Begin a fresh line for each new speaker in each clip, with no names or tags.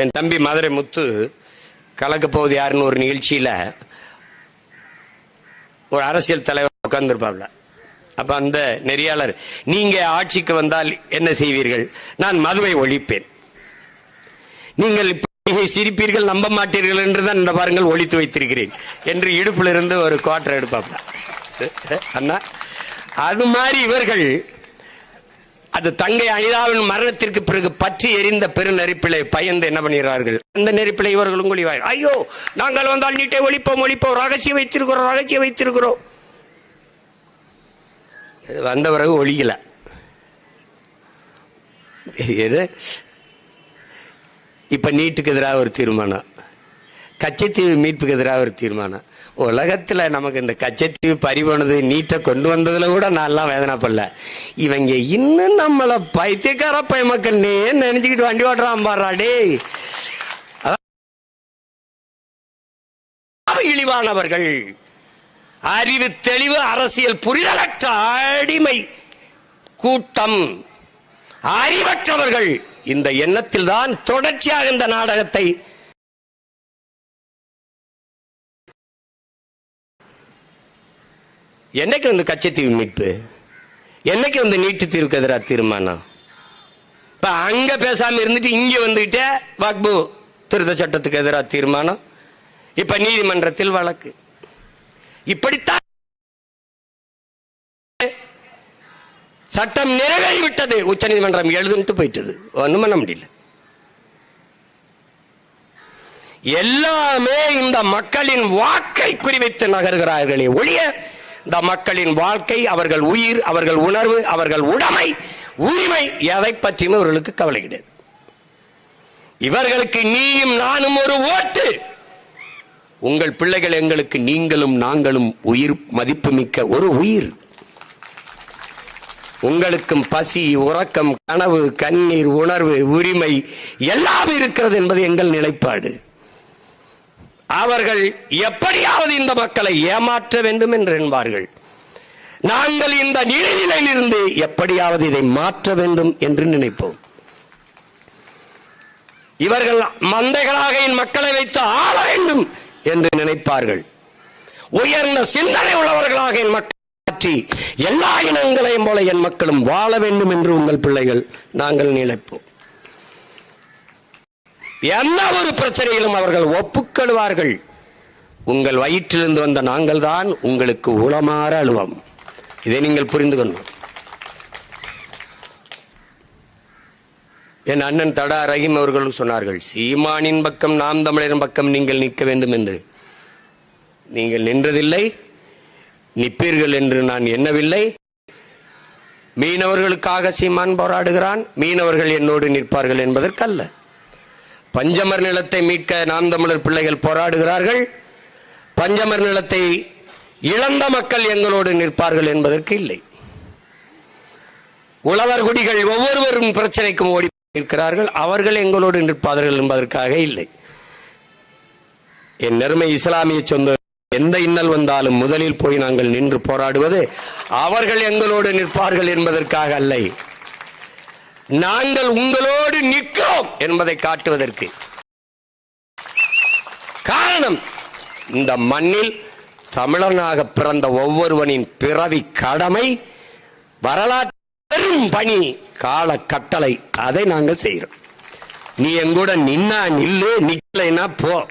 என் தம்பி மதுரை முத்து கலக்க போகுது யாருன்னு ஒரு நிகழ்ச்சியில் ஒரு அரசியல் தலைவர் உட்கார்ந்துருப்பாப்ல. அப்போ அந்த நெறியாளர் நீங்கள் ஆட்சிக்கு வந்தால் என்ன செய்வீர்கள்? நான் மதுவை ஒழிப்பேன். நீங்கள் இப்படி சிரிப்பீர்கள் நம்ப மாட்டீர்கள் என்று தான் இந்த பாருங்கள் ஒழித்து வைத்திருக்கிறேன் என்று இடுப்பிலிருந்து ஒரு குவார்டர் எடுப்பாப்ல. அண்ணா அது மாதிரி இவர்கள் அது தங்கை அனிதாவின் மரணத்திற்கு பிறகு பற்றி எரிந்த பெரு நெருப்பிலை பயந்து என்ன பண்ணுகிறார்கள்? அந்த நெருப்பிலை இவர்களும் ஒளிவாய் ஐயோ நாங்கள் வந்தால் நீட்டை ஒழிப்போம் ஒழிப்போம் ரகசியம் வைத்திருக்கிறோம் ரகசியம் வைத்திருக்கிறோம். வந்த பிறகு ஒழிக்கல. எது? இப்ப நீட்டுக்கு எதிராக ஒரு தீர்மானம். கச்சத்தீவு மீட்புக்கு எதிராக ஒரு தீர்மானம். உலகத்துல நமக்கு இந்த கச்சத்தீவு பறிபோனது நீட்டை கொண்டு வந்ததுல கூட நல்லா வேதனைப்படல. இவங்க இன்னும் நம்மள பைத்தியக்கார பய மக்கள் நீ நினைச்சுக்கிட்டு வண்டி ஓட்டுறான் பாடுறாடே இழிவானவர்கள். அறிவு தெளிவு அரசியல் புரிதலற்ற அடிமை. கூட்டம். அறிவற்றவர்கள். இந்த எண்ணத்தில் தான் தொடர்ச்சியாக இந்த நாடகத்தை என்னைக்கு வந்து கச்சத்தீவு மீட்பு? என்னைக்கு வந்து நீட்டு தீர்வுக்கு எதிராக தீர்மானம்? இப்ப அங்க பேசாம இருந்துட்டு இங்க வந்துகிட்டே வக்பு திருத்த சட்டத்துக்கு எதிராக தீர்மானம்? இப்ப நீதிமன்றத்தில் வழக்கு. இப்படித்தான் சட்டம் நிறைவேறிவிட்டது. உச்ச நீதிமன்றம் எழுதுன்ட்டு போயிட்டது. ஒண்ணும் பண்ண முடியல. எல்லாமே இந்த மக்களின் வாக்கை குறிவைத்து நகர்கிறார்களே ஒழிய இந்த மக்களின் வாழ்க்கை அவர்கள் உயிர் அவர்கள் உணர்வு அவர்கள் உடைமை உரிமை எதை பற்றியும் இவர்களுக்கு கவலை கிடையாது. இவர்களுக்கு நீயும் நானும் ஒரு ஓட்டு. உங்கள் பிள்ளைகள் எங்களுக்கு நீங்களும் நாங்களும் உயிர் மதிப்புமிக்க ஒரு உயிர். உங்களுக்கும் பசி உறக்கம் கனவு கண்ணீர் உணர்வு உரிமை எல்லாம் இருக்கிறது என்பது எங்கள் நிலைப்பாடு. அவர்கள் எப்படியாவது இந்த மக்களை ஏமாற்ற வேண்டும் என்று என்பார்கள் நாங்கள் இந்த நிலையிலிருந்து எப்படியாவது இதை மாற்ற வேண்டும் என்று நினைப்போம். இவர்கள் மந்தைகளாக என் மக்களை வைத்து ஆள வேண்டும் என்று நினைப்பார்கள். உயர்ந்த சிந்தனை உள்ளவர்களாக என் மக்கள் மாற்றி எல்லா இனங்களையும் போல என் மக்களும் வாழ வேண்டும் என்று உங்கள் பிள்ளைகள் நாங்கள் நினைப்போம். எந்த ஒரு பிரச்சனையிலும் அவர்கள் ஒப்புக்கொள்வார்கள். உங்கள் வயிற்றிலிருந்து வந்த நாங்கள் தான் உங்களுக்கு உளமாற அழுவம். இதை நீங்கள் புரிந்து கொள்ளணும். என் அண்ணன் தடா ரஹீம் அவர்கள் சொன்னார்கள் சீமானின் பக்கம் நாம் தமிழரின் பக்கம் நீங்கள் நிற்க வேண்டும் என்று. நீங்கள் நின்றதில்லை நிற்பீர்கள் என்று நான் எண்ணவில்லை. மீனவர்களுக்காக சீமான் போராடுகிறான் மீனவர்கள் என்னோடு நிற்பார்கள் என்பதற்கல்ல. பஞ்சமர் நிலத்தை மீட்க நாம் தமிழர் பிள்ளைகள் போராடுகிறார்கள். பஞ்சமர் நிலத்தை இழந்த மக்கள் எங்களோடு நிற்பார்கள் என்பதற்கு இல்லை. உழவர் குடிகள் ஒவ்வொருவரும் பிரச்சனைக்கும் ஓடி இருக்கிறார்கள் அவர்கள் எங்களோடு நிற்பார்கள் என்பதற்காக இல்லை. என் நெருமை இஸ்லாமிய சொந்த எந்த இன்னல் வந்தாலும் முதலில் போய் நாங்கள் நின்று போராடுவது அவர்கள் எங்களோடு நிற்பார்கள் என்பதற்காக அல்ல. நாங்கள் உங்களோடு நிற்கிறோம் என்பதை காட்டுவதற்கு. காரணம் இந்த மண்ணில் தமிழனாக பிறந்த ஒவ்வொருவனின் பிறவி கடமை வரலாற்று பெரும் பணி கால கட்டளை அதை நாங்கள் செய்கிறோம். நீ எங்கூட நின்னா நில்லு நிக்கலைன்னா போ.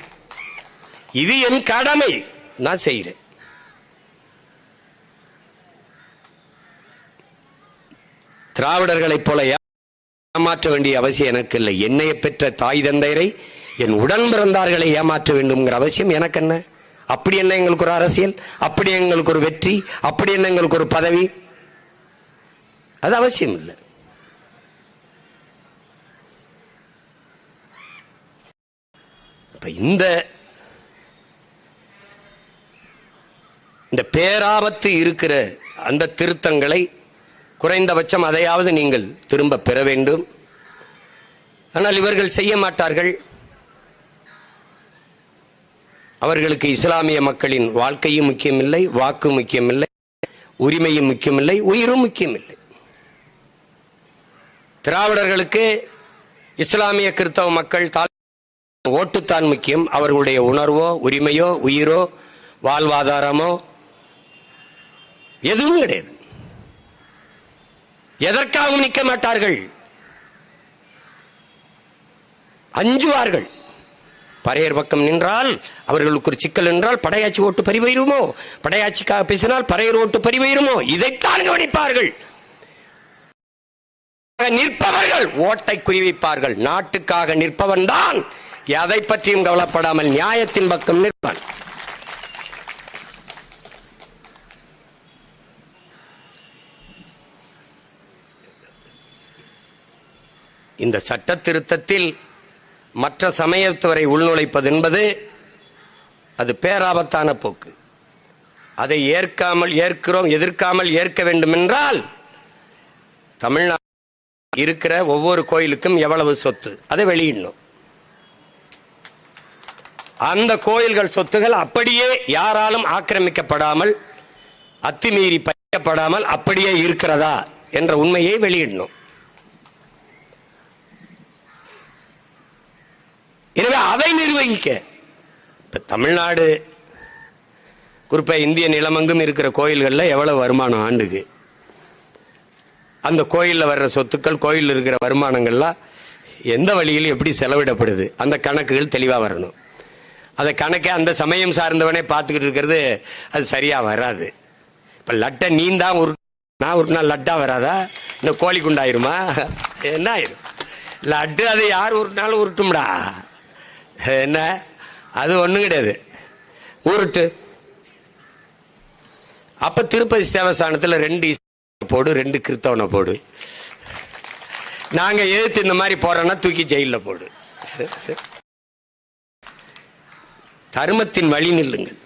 இது என் கடமை நான் செய்கிறேன். திராவிடர்களைப் போல ஏமாற்ற வேண்டிய அவசியம் எனக்கு இல்லை என்னைய பெற்ற தாய் தந்தையரை என் உடன் பிறந்தார்களை ஏமாற்ற வேண்டும்ங்கிற அவசியம் எனக்கு என்ன அப்படி என்ன எங்களுக்கு ஒரு அரசியல்? அப்படி எங்களுக்கு ஒரு வெற்றி? அப்படி என்ன எங்களுக்கு ஒரு பதவி? அது அவசியம் இல்லை. இப்ப இந்த இந்த பேராபத்து இருக்கிற அந்த திருத்தங்களை குறைந்தபட்சம் அதையாவது நீங்கள் திரும்ப பெற வேண்டும். ஆனால் இவர்கள் செய்ய மாட்டார்கள். அவர்களுக்கு இஸ்லாமிய மக்களின் வாழ்க்கையும் முக்கியமில்லை வாக்கு முக்கியமில்லை உரிமையும் முக்கியமில்லை உயிரும் முக்கியமில்லை. திராவிடர்களுக்கு இஸ்லாமிய கிறிஸ்தவ மக்கள் ஓட்டுத்தான் முக்கியம். அவர்களுடைய உணர்வோ உரிமையோ உயிரோ வாழ்வாதாரமோ எதுவும் கிடையாது. எதற்காகவும் நிற்க மாட்டார்கள்? அஞ்சுவார்கள். பறையர் பக்கம் நின்றால் அவர்களுக்கு ஒரு சிக்கல் என்றால் படையாச்சி ஓட்டு பறிவயிருமோ படையாச்சிக்காக பேசினால் பறையர் ஓட்டு பறிவயிருமோ இதைத்தான் கவனிப்பார்கள். நிற்பவர்கள் ஓட்டை குறிவிப்பார்கள். நாட்டுக்காக நிற்பவன் தான். எதை பற்றியும் கவலைப்படாமல் நியாயத்தின் பக்கம் நிற்பான். இந்த சட்ட திருத்தத்தில் மற்ற சமயத்துவரை உள்நுழைப்பது என்பது அது பேராபத்தான போக்கு. அதை ஏற்காமல் ஏற்கிறோம் எதிர்க்காமல் ஏற்க வேண்டும் என்றால் தமிழ்நாடு இருக்கிற ஒவ்வொரு கோயிலுக்கும் எவ்வளவு சொத்து அதை வெளியிடணும். அந்த கோயில்கள் சொத்துகள் அப்படியே யாராலும் ஆக்கிரமிக்கப்படாமல் அத்துமீறி பறிக்கப்படாமல் அப்படியே இருக்கிறதா என்ற உண்மையை வெளியிடணும். எனவே அதை நிர்வகிக்க. இப்ப தமிழ்நாடு குறிப்பாக இந்திய நிலமங்கும் இருக்கிற கோயில்களில் எவ்வளவு வருமானம் ஆண்டுக்கு? அந்த கோயிலில் வர்ற சொத்துக்கள் கோயிலில் இருக்கிற வருமானங்கள்லாம் எந்த வழியில் எப்படி செலவிடப்படுது? அந்த கணக்குகள் தெளிவாக வரணும். அதை கணக்கே அந்த சமயம் சார்ந்தவனே பார்த்துக்கிட்டு இருக்கிறது அது சரியாக வராது. இப்போ லட்டை நீ தான் ஒரு நான் ஒரு நாள் லட்டா வராதா? இந்த கோழி குண்டாயிருமா? என்ன ஆயிரும்? லட்டு அதை யார் ஒரு நாள் உருட்டும்டா. என்ன? அது ஒன்றும் கிடையாது. உருட்டு. அப்ப திருப்பதி சேவஸ்தானத்தில் ரெண்டு போடு ரெண்டு கிறித்தவனை போடு. நாங்கள் எதிர்த்து இந்த மாதிரி போறோம்னா தூக்கி ஜெயிலில் போடு. தர்மத்தின் வழி நில்லுங்கள்.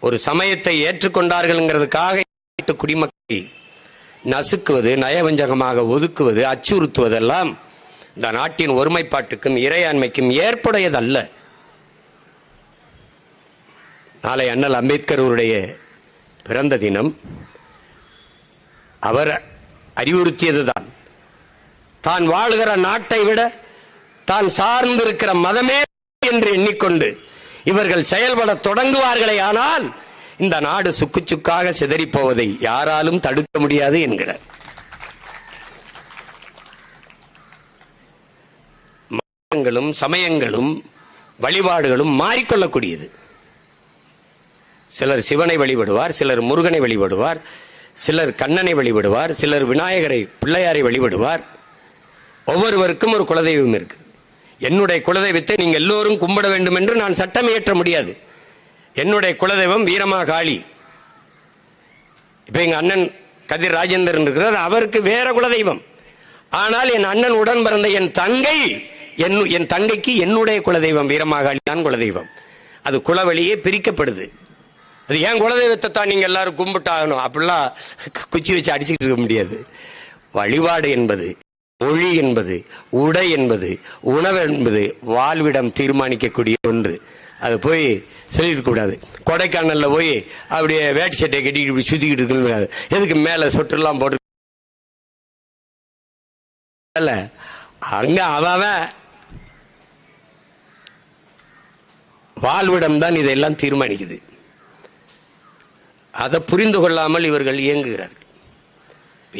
ஒரு சமயத்தை ஏற்றுக்கொண்டார்கள்ங்கிறதுக்காக குடிமக்களை நசுக்குவது நயவஞ்சகமாக ஒதுக்குவது அச்சுறுத்துவதெல்லாம் இந்த நாட்டின் ஒருமைப்பாட்டுக்கும் இறையாண்மைக்கும் ஏற்புடையதல்ல. நாளை அண்ணல் அம்பேத்கர் பிறந்த தினம். அவர் அறிவுறுத்தியதுதான். தான் வாழ்கிற நாட்டை விட தான் சார்ந்திருக்கிற மதமே என்று எண்ணிக்கொண்டு இவர்கள் செயல்பட தொடங்குவார்களே ஆனால் இந்த நாடு சுக்கு சுக்காக சிதறிப் போவதை யாராலும் தடுக்க முடியாது என்கிறார். மதங்களும் சமயங்களும் வழிபாடுகளும் மாறிக்கொள்ளக்கூடியது. சிலர் சிவனை வழிபடுவார் சிலர் முருகனை வழிபடுவார் சிலர் கண்ணனை வழிபடுவார் சிலர் விநாயகரை பிள்ளையாரை வழிபடுவார். ஒவ்வொருவருக்கும் ஒரு குலதெய்வம் இருக்கு. என்னுடைய குலதெய்வத்தை நீங்கள் எல்லோரும் கும்பிட வேண்டும் என்று நான் சட்டம் இயற்ற முடியாது. என்னுடைய குலதெய்வம் வீரமா காளி. இப்போ எங்க அண்ணன் கதிர் ராஜேந்திரன் இருக்கிறார் அவருக்கு வேற குலதெய்வம். ஆனால் என் அண்ணன் உடன் பிறந்த என் தங்கை என் என் தங்கைக்கு என்னுடைய குலதெய்வம் வீரமாகாளி தான் குலதெய்வம். அது குலவழியே பிரிக்கப்படுது. அது ஏன் குலதெய்வத்தை தான் நீங்கள் எல்லாரும் கும்பிட்டாகணும்? அப்படிலாம் குச்சி வச்சு அடிச்சுக்கிட்டு இருக்க முடியாது. வழிபாடு என்பது மொழி என்பது உடை என்பது உணவு என்பது வாழ்விடம் தீர்மானிக்கக்கூடிய ஒன்று. அது போய் சொல்லிட்டு கூடாது. போய் அப்படியே வேட்டி சட்டையை கட்டிக்கிட்டு இப்படி சுத்திக்கிட்டு இருக்கணும் எதுக்கு மேலே சொட்டுலாம் போட்டு இல்ல அங்க அவன் வாழ்விடம் தான் இதையெல்லாம் தீர்மானிக்குது. அதை புரிந்து கொள்ளாமல் இவர்கள் இயங்குகிறார்கள்.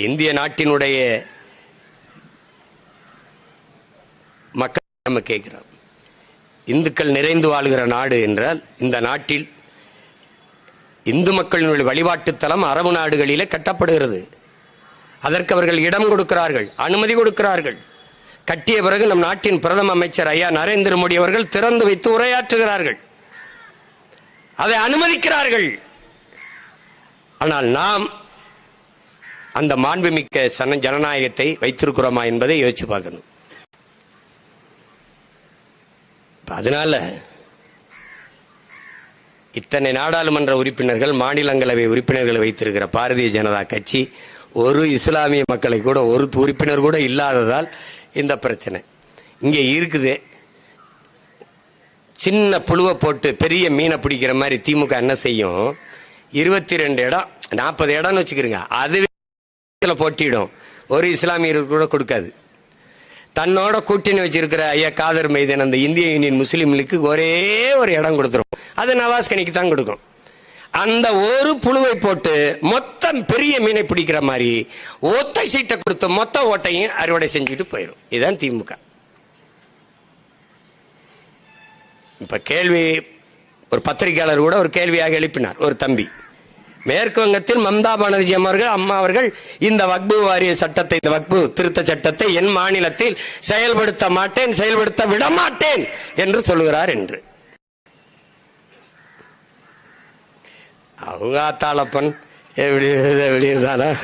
இந்திய நாட்டினுடைய மக்கள் நம்ம கேட்கிறோம். இந்துக்கள் நிறைந்து வாழ்கிற நாடு என்றால் இந்த நாட்டில் இந்து மக்களினுடைய வழிபாட்டு தலம் அரபு நாடுகளிலே கட்டப்படுகிறது. அதற்கு அவர்கள் இடம் கொடுக்கிறார்கள் அனுமதி கொடுக்கிறார்கள். கட்டிய பிறகு நம் நாட்டின் பிரதம அமைச்சர் ஐயா நரேந்திர மோடி அவர்கள் திறந்து வைத்து உரையாற்றுகிறார்கள். அதை அனுமதிக்கிறார்கள். ஆனால் நாம் அந்த மாண்புமிக்க சன ஜனநாயகத்தை வைத்திருக்கிறோமா என்பதை யோசிச்சு பார்க்கணும். அதனால இத்தனை நாடாளுமன்ற உறுப்பினர்கள் மாநிலங்களவை உறுப்பினர்களை வைத்திருக்கிற பாரதிய ஜனதா கட்சி ஒரு இஸ்லாமிய மக்களை கூட ஒரு உறுப்பினர் கூட இல்லாததால் இந்த பிரச்சனை. இங்கே இருக்குது. சின்ன புழுவை போட்டு பெரிய மீனை பிடிக்கிற மாதிரி திமுக என்ன செய்யும்? இருபத்தி ரெண்டு இடம் நாற்பது இடம்னு வச்சுக்கிறோங்க அதுவே போட்டியிடும். ஒரு இஸ்லாமியருக்கு கூட கொடுக்காது. தன்னோட கூட்டணி வச்சிருக்கிற ஐயா காதர் மைதன் அந்த இந்திய யூனியன் முஸ்லீம் லீக்கு ஒரே ஒரு இடம் கொடுத்துரும். அது நவாஸ்கனிக்கு தான் கொடுக்கும். அந்த ஒரு புழுவை போட்டு மொத்தம் பெரிய மீனை பிடிக்கிற மாதிரி ஒத்த சீட்டை கொடுத்து மொத்த ஓட்டையும் அறுவடை செஞ்சுட்டு போயிடும் இதுதான் திமுக. இப்ப கேள்வி ஒரு பத்திரிகையாளர் கூட ஒரு கேள்வியாக எழுப்பினார் ஒரு தம்பி. மேற்கு வங்கத்தில் மம்தா பானர்ஜி அவர்கள் அம்மா அவர்கள் இந்த வக்பு வாரிய சட்டத்தை இந்த வக்பு திருத்த சட்டத்தை என் மாநிலத்தில் செயல்படுத்த மாட்டேன் செயல்படுத்த விட மாட்டேன் என்று சொல்லுகிறார் என்று. அவங்க ஆத்தாளப்பன் எப்படி எப்படி இருந்தாலும்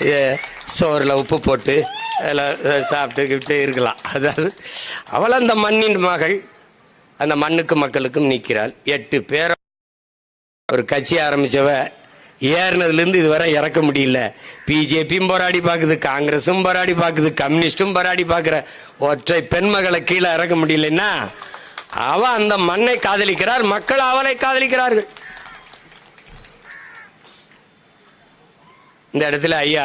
சோறில் சோறுல உப்பு போட்டு எல்லாம் சாப்பிட்டுக்கிட்டு இருக்கலாம். அதாவது அவள் அந்த மண்ணின் மகள் அந்த மண்ணுக்கும் மக்களுக்கும் நிற்கிறாள். எட்டு பேர். ஒரு கட்சி ஆரம்பித்தவ ஏறினதுலேருந்து இதுவரை இறக்க முடியல. பிஜேபியும் போராடி பார்க்குது காங்கிரஸும் போராடி பார்க்குது கம்யூனிஸ்டும் போராடி பார்க்குற ஒற்றை பெண்மகளை கீழே இறக்க முடியலன்னா அவ அந்த மண்ணை காதலிக்கிறார் மக்கள் அவளை காதலிக்கிறார்கள். இந்த இடத்துல ஐயா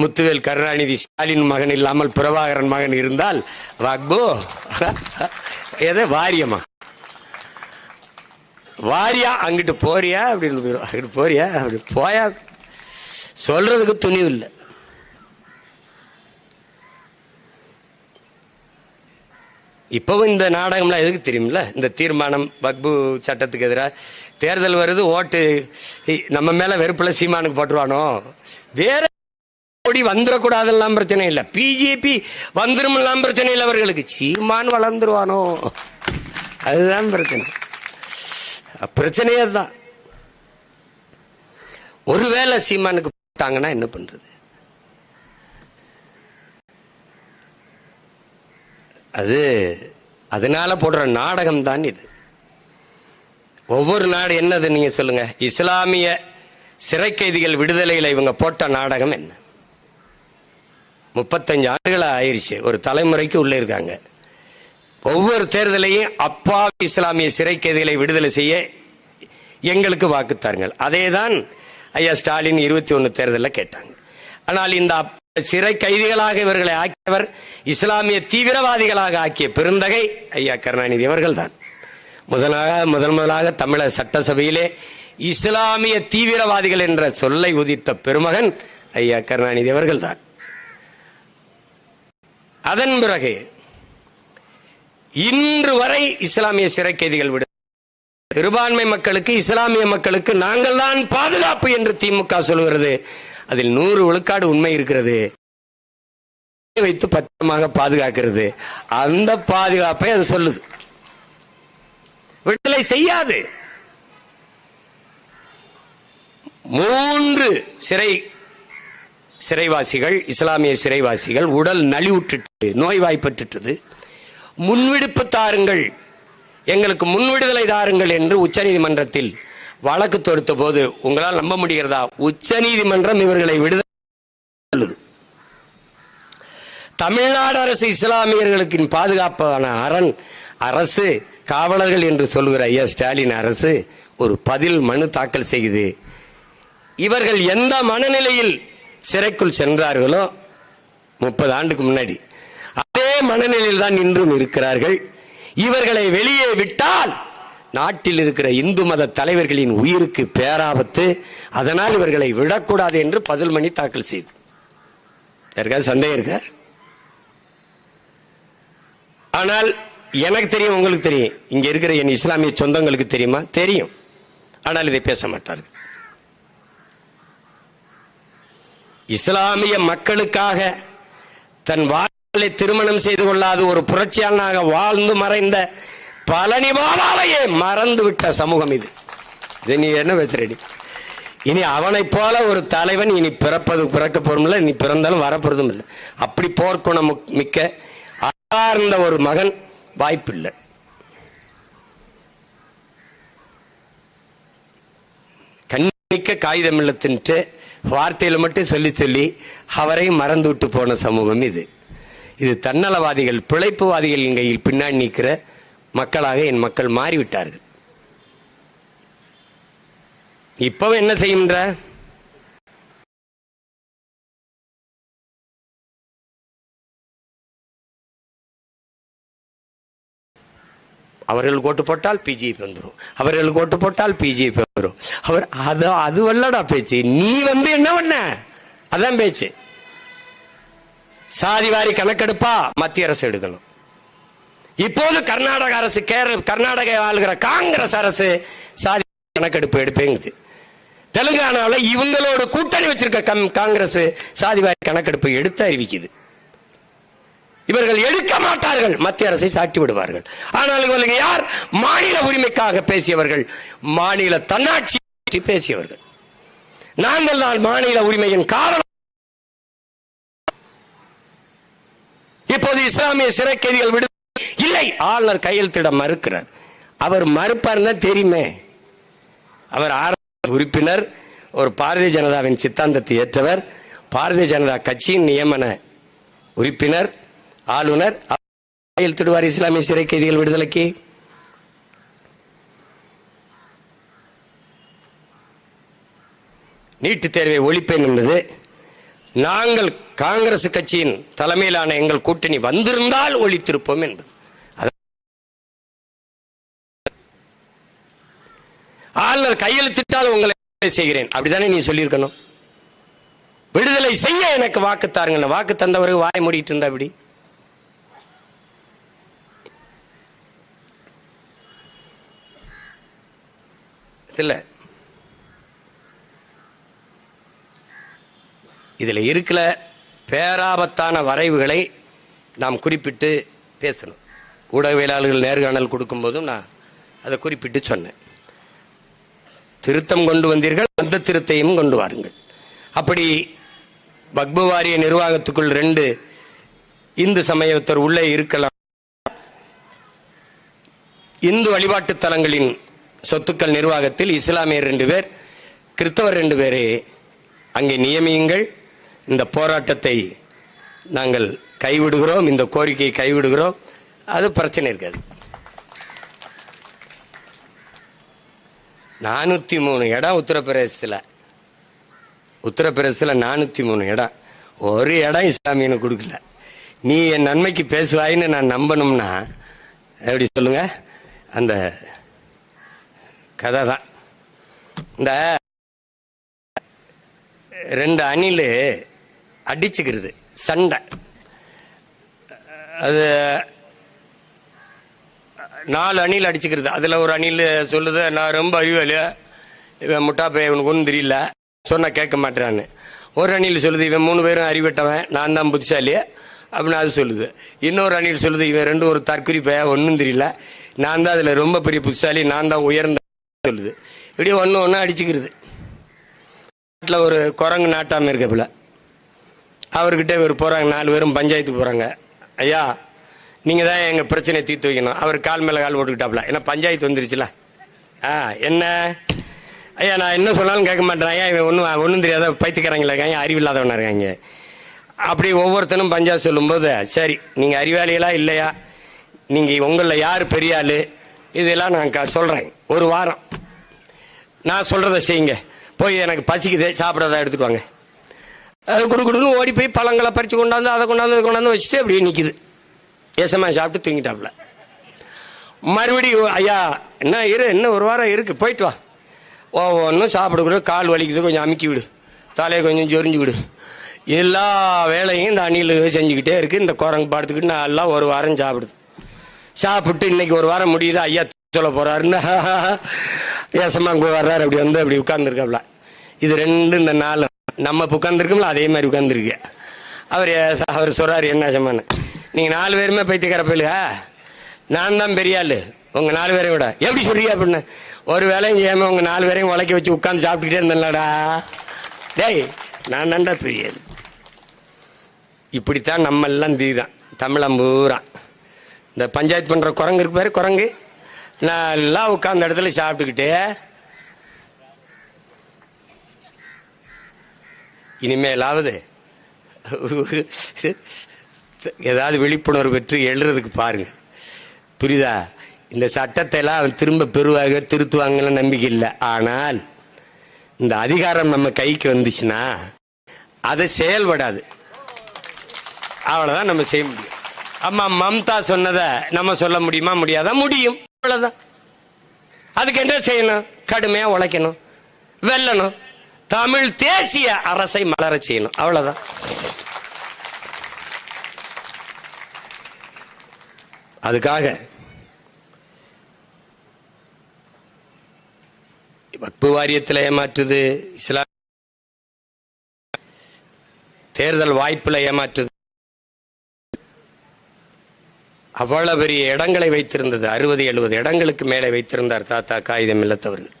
முத்துவேல் கருணாநிதி ஸ்டாலின் மகன் இல்லாமல் பிரபாகரன் மகன் இருந்தால் வக்பு. எதை வாரியமா வாரியா அங்கிட்டு போறியா அப்படின்னு அங்கிட்டு போறியா அப்படி போயா சொல்றதுக்கு துணிவு இல்லை. இப்போவும் இந்த நாடகம்லாம் எதுக்கு தெரியுமில்ல? இந்த தீர்மானம் பக்பு சட்டத்துக்கு எதிராக தேர்தல் வருது ஓட்டு நம்ம மேல வெறுப்புல சீமானுக்கு போட்டுருவானோ? வேற ஓடி வந்துடக்கூடாதெல்லாம் பிரச்சனை இல்லை. பிஜேபி வந்துருமெல்லாம் பிரச்சனை இல்லை அவர்களுக்கு. சீமான் வளர்ந்துருவானோ? அதுதான் பிரச்சனை. பிரச்சனையே அதுதான். ஒருவேளை சீமானுக்கு போட்டாங்கன்னா என்ன பண்றது? அது அதனால போடுற நாடகம் தான் இது. ஒவ்வொரு நாடு என்னது நீங்க சொல்லுங்க? இஸ்லாமிய சிறை கைதிகள் விடுதலையில இவங்க போட்ட நாடகம் என்ன? முப்பத்தஞ்சு ஆண்டுகள் ஆயிடுச்சு ஒரு தலைமுறைக்கு உள்ள இருக்காங்க. ஒவ்வொரு தேர்தலையும் அப்பா இஸ்லாமிய சிறை கைதிகளை விடுதலை செய்ய எங்களுக்கு வாக்கு தாருங்கள் அதேதான் ஐயா ஸ்டாலின் இருபத்தி ஒன்னு தேர்தலில் கேட்டாங்க. ஆனால் இந்த சிறை கைதிகளாக இவர்களை ஆக்கியவர் இஸ்லாமிய தீவிரவாதிகளாக ஆக்கிய பெருந்தகை ஐயா கருணாநிதி அவர்கள் தான் முதலாக முதல் முதலாக தமிழக சட்டசபையிலே இஸ்லாமிய தீவிரவாதிகள் என்ற சொல்லை உதித்த பெருமகன் ஐயா கருணாநிதி அவர்கள் தான் அதன் பிறகு இன்று வரை இஸ்லாமிய சிறை கைதிகள் விடு சிறுபான்மை மக்களுக்கு இஸ்லாமிய மக்களுக்கு நாங்கள் தான் பாதுகாப்பு என்று திமுக சொல்கிறது. அதில் நூறு விழுக்காடு உண்மை இருக்கிறது. வைத்து பத்திரமாக பாதுகாக்கிறது. அந்த பாதுகாப்பை அது சொல்லுது. விடுதலை செய்யாது. மூன்று சிறை சிறைவாசிகள் இஸ்லாமிய சிறைவாசிகள் உடல் நலிவுட்டு நோய்வாய்ப்பட்டுட்டது முன்விடுப்பு தாருங்கள். எங்களுக்கு முன்விடுதலை தாருங்கள் என்று உச்சநீதிமன்றத்தில் வழக்கு தொடுத்த போது உங்களால் நம்ப முடிகிறதா? உச்ச நீதிமன்றம் இவர்களை விடுதல் தமிழ்நாடு அரசு இஸ்லாமியர்களுக்கு பாதுகாப்பான அரண் அரசு காவலர்கள் என்று சொல்லுகிற ஐயா ஸ்டாலின் அரசு ஒரு பதில் மனு தாக்கல் செய்யுது இவர்கள் எந்த மனநிலையில் சிறைக்குள் சென்றார்களோ முப்பது ஆண்டுக்கு முன்னாடி அதே மனநிலையில் தான் இன்றும் இருக்கிறார்கள். இவர்களை வெளியே விட்டால் நாட்டில் இருக்கிற இந்து மத தலைவர்களின் உயிருக்கு பேராபத்து அதனால் இவர்களை விடக்கூடாது என்று பதில் மணி தாக்கல் செய்து. யாருக்காவது சந்தேகம் இருக்க? ஆனால் எனக்கு தெரியும் உங்களுக்கு தெரியும். இங்க இருக்கிற என் இஸ்லாமிய சொந்தங்களுக்கு தெரியுமா? தெரியும். ஆனால் இதை பேச மாட்டார்கள். இஸ்லாமிய மக்களுக்காக தன் வாழ்க்கையை திருமணம் செய்து கொள்ளாத ஒரு புரட்சியாளனாக வாழ்ந்து மறைந்த பழனி பாபாவையே மறந்து விட்ட சமூகம் இது. இது நீ என்ன பேசுறடி? இனி அவனைப் போல ஒரு தலைவன் இனி பிறப்பது பிறக்க போறதும் இல்லை இனி பிறந்தாலும் வரப்போறதும் இல்லை அப்படி போர்க்குணம் மிக்க அழகார்ந்த ஒரு மகன் வாய்ப்பில்லை. கண்ணிக்க காகிதம் இல்லத்தின்ட்டு வார்த்தையில் மட்டும் சொல்லி சொல்லி அவரை மறந்து விட்டு போன சமூகம் இது. இது தன்னலவாதிகள் பிழைப்புவாதிகள் கையில் பின்னாடி நிற்கிற மக்களாக என் மக்கள் மாறிவிட்டார்கள். இப்பவும் என்ன செய்கின்ற? அவர்கள் கோட்டு போட்டால் பிஜேபி வந்துடும் அவர்கள் கோட்டு போட்டால் பிஜேபி வந்துடும் அவர் அது அது வல்லடா பேச்சு. நீ வந்து என்ன பண்ண? அதான் பேச்சு. சாதிவாரி கணக்கெடுப்பா. மத்திய அரசு எடுக்கணும். இப்போது கர்நாடக அரசு கேரள கர்நாடக ஆளுகிற காங்கிரஸ் அரசு சாதி கணக்கெடுப்பு எடுப்பேங்குது. தெலுங்கானால இவங்களோட கூட்டணி வச்சிருக்க காங்கிரஸ் சாதிவாரி கணக்கெடுப்பு எடுத்து அறிவிக்குது. இவர்கள் எடுக்க மாட்டார்கள் மத்திய அரசை சாட்டி விடுவார்கள். ஆனால் இவர்கள் யார்? மாநில உரிமைக்காக பேசியவர்கள் மாநில தன்னாட்சி பற்றி பேசியவர்கள். நாங்கள் தான் மாநில உரிமையின் காரணம். இப்போது இஸ்லாமிய சிறை கைதிகள் விடு இல்லை ஆளுநர் கையெழுத்திட மறுக்கிறார். அவர் மறுப்பார்னா தெரியுமே. அவர் ஆர் உறுப்பினர் ஒரு பாரதிய ஜனதாவின் சித்தாந்தத்தை ஏற்றவர் பாரதிய ஜனதா கட்சியின் நியமன உறுப்பினர் ஆளுநர் கையெழுத்திடுவார் இஸ்லாமிய சிறை கைதிகள் விடுதலைக்கு. நீட்டு தேர்வை ஒழிப்பேன் என்பது நாங்கள் காங்கிரஸ் கட்சியின் தலைமையிலான எங்கள் கூட்டணி வந்திருந்தால் ஒழித்திருப்போம் என்பது. ஆளுநர் கையெழுத்திட்டால் உங்களை செய்கிறேன்? அப்படித்தானே நீ சொல்லியிருக்கணும். விடுதலை செய்ய எனக்கு வாக்கு தாருங்க வாக்கு தந்தவருக்கு வாய மூடிட்டு இருந்தா அப்படி இதுல இருக்கல. பேராபத்தான வரைவுகளை நாம் குறிப்பிட்டு பேசணும். ஊடகவியலாளர்கள் நேர்காணல் கொடுக்கும்போதும் நான் அதை குறிப்பிட்டு சொன்னேன். திருத்தம் கொண்டு வந்தீர்கள் அந்த திருத்தையும் கொண்டு வாருங்கள். அப்படி வக்பு வாரிய நிர்வாகத்துக்குள் ரெண்டு இந்து சமயத்தர் உள்ளே இருக்கலாம். இந்து வழிபாட்டு தலங்களின் சொத்துக்கள் நிர்வாகத்தில் இஸ்லாமியர் ரெண்டு பேர் கிறிஸ்தவர் ரெண்டு பேரை அங்கே நியமியுங்கள். இந்த போராட்டத்தை நாங்கள் கைவிடுகிறோம் இந்த கோரிக்கையை கைவிடுகிறோம். அது பிரச்சனை இருக்காது. நானூத்தி மூணு இடம் உத்தரப்பிரதேசத்தில். உத்தரப்பிரதேசத்தில் நானூத்தி மூணு இடம். ஒரு இடம் இஸ்லாமியனு கொடுக்கல. நீ என் நன்மைக்கு பேசுவாயின்னு நான் நம்பணும்னா எப்படி சொல்லுங்க? அந்த கதை தான். இந்த ரெண்டு அணில் அடிச்சுக்கிறது சண்டை. அது நாலு அணில் அடிச்சுக்கிறது. அதில் ஒரு அணில் சொல்லுது நான் ரொம்ப அறிவாளி இவன் முட்டாப்பை இவனுக்கு ஒன்றும் தெரியல. சொன்னால் கேட்க மாட்டேறான்னு ஒரு அணில் சொல்லுது இவன் மூணு பேரும் அறிவிட்டவன் நான் தான் புத்திசாலி. அப்படின்னு அது சொல்லுது. இன்னொரு அணில் சொல்லுது இவன் ரெண்டும் ஒரு தற்குறி பைய ஒன்றும் தெரியல. நான் தான் அதில் ரொம்ப பெரிய புத்திசாலி நான் தான் உயர்ந்த சொல்லுது. இப்படியே ஒன்று ஒன்று அடிச்சுக்கிறது. நாட்டில் ஒரு குரங்கு நாட்டாமல் இருக்கப்புல. அவர்கிட்ட இவர் போகிறாங்க நாலு பேரும் பஞ்சாயத்துக்கு போகிறாங்க ஐயா நீங்கள் தான் எங்கள் பிரச்சனையை தீர்த்து வைக்கணும். அவர் கால் மேலே கால் போட்டுக்கிட்டாப்புல ஏன்னா பஞ்சாயத்து வந்துருச்சுல? ஆ என்ன? ஐயா நான் என்ன சொன்னாலும் கேட்க மாட்டேன். ஐயா இவன் ஒன்றும் ஒன்றும் தெரியாத பைத்தியக்காரங்களா இருக்காங்க. அறிவில்லாதவனா இருக்காங்க. அப்படி ஒவ்வொருத்தனும் பஞ்சாயத்து சொல்லும்போது சரி நீங்கள் அறிவாளிகளா இல்லையா? நீங்கள் உங்களில் யார் பெரிய ஆள்? இதெல்லாம் நான் க- சொல்கிறேன் ஒரு வாரம். நான் சொல்கிறத செய்யுங்க. போய் எனக்கு பசிக்குது சாப்பிடாத எடுத்துட்டு வாங்க. அது குடு குடுன்னு ஓடி போய் பழங்களை பறித்து கொண்டாந்து அதை கொண்டாந்து அதை கொண்டாந்து வச்சுட்டு அப்படியே நிற்கிது ஏசமா சாப்பிட்டு தூங்கிட்டாப்புல. மறுபடியும் ஐயா என்ன இரு இன்னும் ஒரு வாரம் இருக்கு போயிட்டு வா. ஒவ்வொன்றும் சாப்பிட கூட. கால் வலிக்குது கொஞ்சம் அமுக்கி விடு. தலையை கொஞ்சம் ஜொரிஞ்சு விடு எல்லா வேலையும் இந்த அணில் செஞ்சுக்கிட்டே இருக்கு. இந்த குரங்கு படுத்துக்கிட்டு எல்லாம் ஒரு வாரம் சாப்பிடுது. சாப்பிட்டு இன்னைக்கு ஒரு வாரம் முடியுது ஐயா சொல்ல போறாருன்னு ஏசமா அங்கே வர்றாரு அப்படி வந்து அப்படி உட்கார்ந்துருக்காப்ல இது ரெண்டு இந்த நாலு. நம்ம இப்போ உட்காந்துருக்கோம்ல அதே மாதிரி உட்காந்துருக்கு அவர் அவர் சொல்கிறார் என்ன சமான்னு நீங்கள் நாலு பேருமே பைத்தியக்கார போயிலுக நான் தான் பெரிய ஆள். உங்கள் நாலு பேரையும் விட. எப்படி சொல்றீங்க அப்படின்னு. ஒரு வேலையும் செய்யாமல் உங்கள் நாலு பேரையும் உழைக்க வச்சு உட்காந்து சாப்பிட்டுக்கிட்டே இருந்தேன்லடா. டேய் நான் நண்டா பெரிய இப்படித்தான் நம்ம எல்லாம் தீரான் தமிழம் பூரா. இந்த பஞ்சாயத்து பண்ணுற குரங்கு இருக்கு பாரு குரங்கு. நல்லா உட்காந்த இடத்துல சாப்பிட்டுக்கிட்டு இனிமேலாவது ஏதாவது விழிப்புணர்வு பெற்று எழுறதுக்கு பாருங்க. புரியுதா? இந்த சட்டத்தை எல்லாம் அவன் திரும்ப பெறுவாங்க திருத்துவாங்கன்னு நம்பிக்கை இல்லை. ஆனால் இந்த அதிகாரம் நம்ம கைக்கு வந்துச்சுன்னா அதை செயல்படாது. அவ்வளவுதான் நம்ம செய்ய முடியும். அம்மா மம்தா சொன்னதை நம்ம சொல்ல முடியுமா முடியாதா? முடியும். அவ்வளவுதான். அதுக்கு என்ன செய்யணும்? கடுமையா உழைக்கணும். வெல்லணும். தமிழ் தேசிய அரசை மலர செய்யணும். அவ்வளவுதான். அதுக்காக வக்பு வாரியத்தில் ஏமாற்றுது இஸ்லாம் தேர்தல் வாய்ப்பில் ஏமாற்றுது. அவ்வளவு பெரிய இடங்களை வைத்திருந்தது அறுபது எழுபது இடங்களுக்கு மேலே வைத்திருந்தார் தாத்தா காகிதம் இல்லத்தவர்கள்.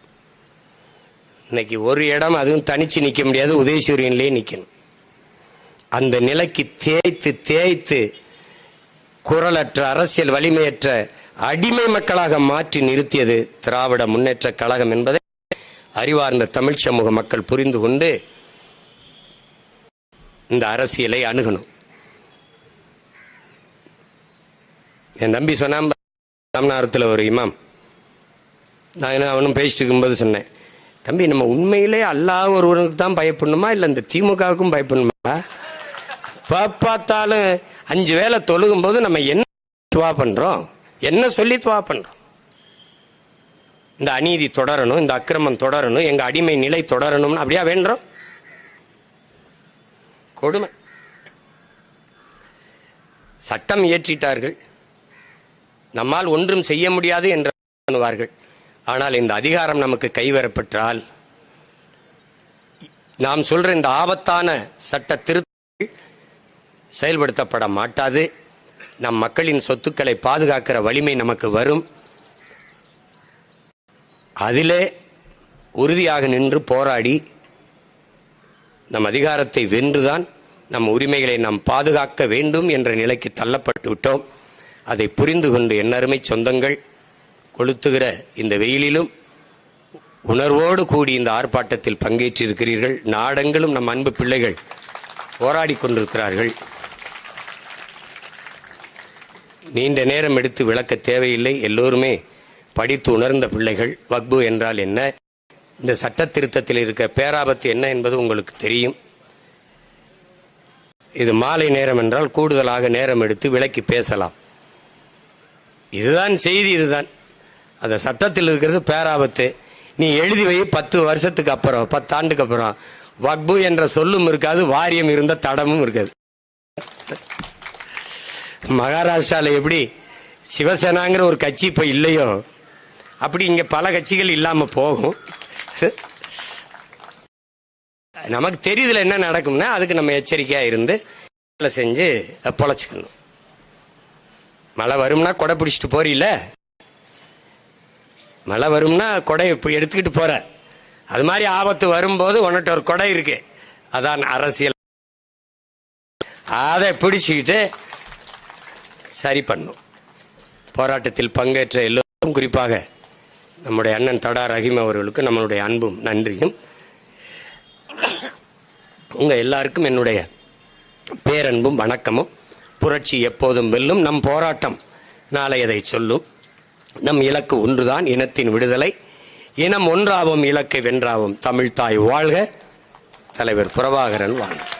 இன்னைக்கு ஒரு இடம் அதுவும் தனிச்சு நிக்க முடியாது உதயசூரியன்லயே நிக்கணும். அந்த நிலைக்கு தேய்த்து தேய்த்து குரலற்ற அரசியல் வலிமையற்ற அடிமை மக்களாக மாற்றி நிறுத்தியது திராவிட முன்னேற்ற கழகம் என்பதை அறிவார்ந்த தமிழ் சமூக மக்கள் புரிந்து கொண்டு இந்த அரசியலை அணுகணும். என் தம்பி சொன்னான் தமிழ்நாட்டில் ஒரு இமாம். நான் என்ன அவனும் பேசிட்டு இருக்கும்போது சொன்னேன் தம்பி நம்ம உண்மையிலே அல்லாஹ் ஒருவனுக்கு தான் பயப்படணுமா? இல்லை இந்த திமுகவுக்கும் பயப்படணுமா? இப்போ பார்த்தாலும் அஞ்சு வேளை தொழுகும் போது நம்ம என்ன துவா பண்ணுறோம் என்ன சொல்லி துவா பண்ணுறோம் இந்த அநீதி தொடரணும் இந்த அக்கிரமம் தொடரணும் எங்கள் அடிமை நிலை தொடரணும்னு அப்படியா வேண்டுறோம்? கொடுமை. சட்டம் இயற்றிட்டார்கள். நம்மால் ஒன்றும் செய்ய முடியாது என்று சொல்லுவார்கள் ஆனால் இந்த அதிகாரம் நமக்கு கைவரப்பெற்றால் நாம் சொல்ற இந்த ஆபத்தான சட்ட திருத்தங்கள் செயல்படுத்தப்பட மாட்டாது. நம் மக்களின் சொத்துக்களை பாதுகாக்கிற வலிமை நமக்கு வரும். அதிலே உறுதியாக நின்று போராடி நம் அதிகாரத்தை வென்றுதான் நம் உரிமைகளை நாம் பாதுகாக்க வேண்டும் என்ற நிலைக்கு தள்ளப்பட்டு விட்டோம் அதை புரிந்து கொண்டு என்னருமை சொந்தங்கள் கொளுத்துகிற இந்த வெயிலிலும் உணர்வோடு கூடி இந்த ஆர்ப்பாட்டத்தில் பங்கேற்றிருக்கிறீர்கள். நாடெங்கிலும் நம் அன்பு பிள்ளைகள் போராடி கொண்டிருக்கிறார்கள். நீண்ட நேரம் எடுத்து விளக்க தேவையில்லை. எல்லோருமே படித்து உணர்ந்த பிள்ளைகள். வக்பு என்றால் என்ன? இந்த சட்ட திருத்தத்தில் இருக்க பேராபத்து என்ன என்பது உங்களுக்கு தெரியும். இது மாலை நேரம் என்றால் கூடுதலாக நேரம் எடுத்து விளக்கி பேசலாம். இதுதான் செய்தி இதுதான். அந்த சட்டத்தில் இருக்கிறது பேராபத்து. நீ எழுதி வை பத்து வருஷத்துக்கு அப்புறம் பத்தாண்டுக்கு அப்புறம். வக்பு என்ற சொல்லும் இருக்காது வாரியம் இருந்த தடமும் இருக்காது. மகாராஷ்டிராவில் எப்படி சிவசேனாங்கிற ஒரு கட்சி இப்போ இல்லையோ அப்படி இங்கே பல கட்சிகள் இல்லாமல் போகும். நமக்கு தெரியுதுல என்ன நடக்கும்னா அதுக்கு நம்ம எச்சரிக்கையாக இருந்து வேலை செஞ்சு பொழைச்சிக்கணும். மழை வரும்னா கொடை பிடிச்சிட்டு போறீல மழை வரும்னா கொடை இப்போ எடுத்துக்கிட்டு போற. அது மாதிரி ஆபத்து வரும்போது உன்கிட்ட ஒரு கொடை இருக்கு. அதான் அரசியல். அதை பிடிச்சிக்கிட்டு சரி பண்ணும். போராட்டத்தில் பங்கேற்ற எல்லோரும் குறிப்பாக நம்முடைய அண்ணன் தடா ரஹீம் அவர்களுக்கு நம்மளுடைய அன்பும் நன்றியும். உங்க எல்லாருக்கும் என்னுடைய பேரன்பும் வணக்கமும். புரட்சி எப்போதும் வெல்லும் நம் போராட்டம். நாளை அதை சொல்லும். நம் இலக்கு ஒன்றுதான் இனத்தின் விடுதலை. இனம் ஒன்றாவும் இலக்கை வென்றாவும் தமிழ் தாய் வாழ்க. தலைவர் பிரபாகரன் வாழ்க.